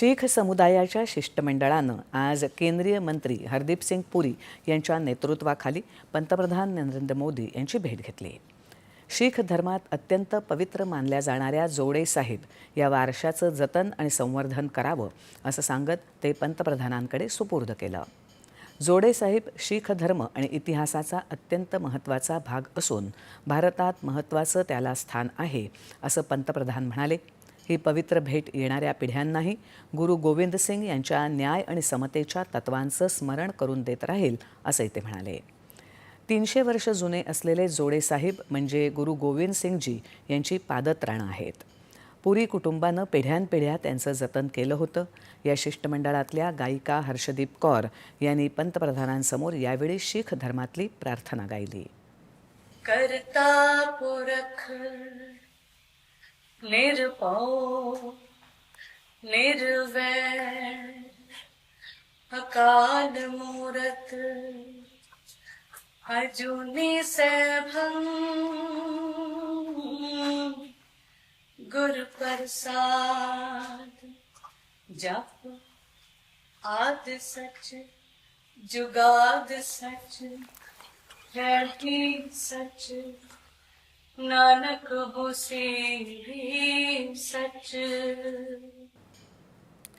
शीख समुदायाच्या शिष्टमंडळानं आज केंद्रीय मंत्री हरदीप सिंग पुरी यांच्या नेतृत्वाखाली पंतप्रधान नरेंद्र मोदी यांची भेट घेतली. शीख धर्मात अत्यंत पवित्र मानल्या जाणाऱ्या जोडे साहिब या वारशाचं जतन आणि संवर्धन करावं असं सांगत ते पंतप्रधानांकडे सुपूर्द केलं. जोडे साहिब शीख धर्म आणि इतिहासाचा अत्यंत महत्त्वाचा भाग असून भारतात महत्त्वाचं त्याला स्थान आहे असं पंतप्रधान म्हणाले. ही पवित्र भेट येणाऱ्या पिढ्यांनाही गुरु गोविंद सिंग यांच्या न्याय आणि समतेच्या तत्वांचं स्मरण करून देत राहील असंही ते म्हणाले. तीनशे वर्ष जुने असलेले जोडे साहिब म्हणजे गुरु गोविंद सिंगजी यांची पादत्राणं आहेत. पुरी कुटुंबानं पिढ्यानपिढ्या त्यांचं जतन केलं होतं. या शिष्टमंडळातल्या गायिका हर्षदीप कौर यांनी पंतप्रधानांसमोर यावेळी शीख धर्मातली प्रार्थना गायली. करता पुरख निरपौ निर्वैर अकाल मूरत अजूनी सैभं गुरु प्रसाद जप आद सच जुगाद सच रहती सच नानक होसे भी सच।